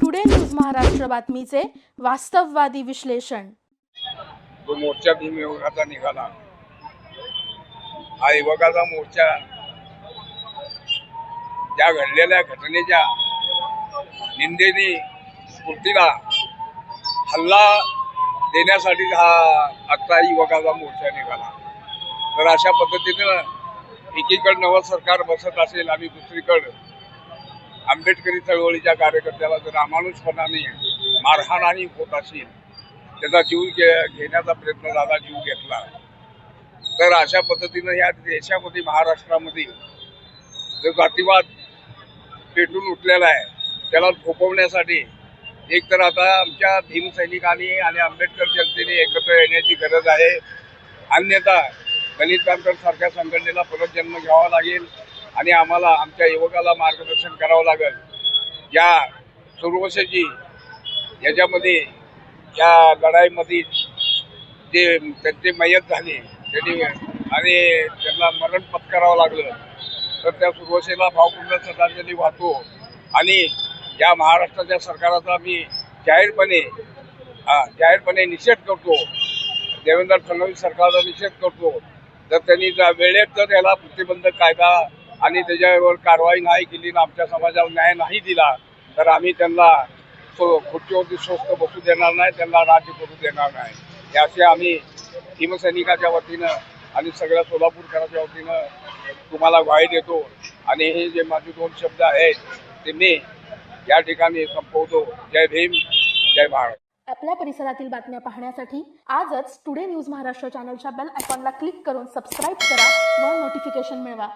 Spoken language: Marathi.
टुडे न्यूज महाराष्ट्र बातमीचे वास्तववादी विश्लेषण तो मोर्चा भीम युवकाचा निघाला. हा युवकाचा मोर्चा त्या घडलेल्या घटनेच्या निंदेने स्फूर्तीला हल्ला देण्यासाठी हा आत्ता युवकाचा मोर्चा निघाला. तर अशा पद्धतीनं एकीकडे नवं सरकार बसत असेल आणि दुसरीकडं आंबेडकरी चळवळीच्या कार्यकर्त्याला जर अमानुषपणाने मारहाणही होत असेल त्याचा जीव घे- घेण्याचा प्रयत्न झाला जीव घेतला तर अशा पद्धतीनं या देशामध्ये महाराष्ट्रामध्ये जो जातीवाद पेटून उठलेला आहे त्याला थोपवण्यासाठी एक तर आता आमच्या भीमसैनिकांनी आणि आंबेडकर जनतेने एकत्र येण्याची गरज आहे. अन्यथा दलित कामकर सारख्या संघटनेला परत जन्म घ्यावा लागेल आणि आम्हाला आमच्या युवकाला मार्गदर्शन करावं लागेल. या सुरवशेची याच्यामध्ये या लढाईमध्ये जे त्यांचे मयत झाले त्यांनी आणि त्यांना मरण पत्करावं लागलं. तर त्या सुरवशेला भावपूर्ण श्रद्धांजली वाहतो आणि या महाराष्ट्राच्या सरकाराचा मी जाहीरपणे हा, जाहीरपणे निषेध करतो. देवेंद्र फडणवीस सरकारचा निषेध करतो. तर त्यांनी त्या वेळेत जर याला प्रतिबंधक कायदा आणि त्याच्यावर कारवाई नाही केली आणि आमच्या समाजावर न्याय नाही दिला तर आम्ही त्यांना सो खुर्चीवरती स्वस्त बसू देणार नाही त्यांना राज्य करू देणार नाही. हे असे आम्ही भीमसैनिकाच्या वतीनं आणि सगळ्या सोलापूरकरांच्या वतीनं तुम्हाला ग्वाही देतो. आणि हे जे माझे दोन शब्द आहेत ते मी या ठिकाणी संपवतो. जय भीम जय महाराष्ट्र आपल्या परिसरातील बातम्या पाहण्यासाठी आजच टुडे न्यूज महाराष्ट्र चॅनलच्या बेल आयकॉनला क्लिक करून सबस्क्राईब करा व नोटिफिकेशन मिळवा.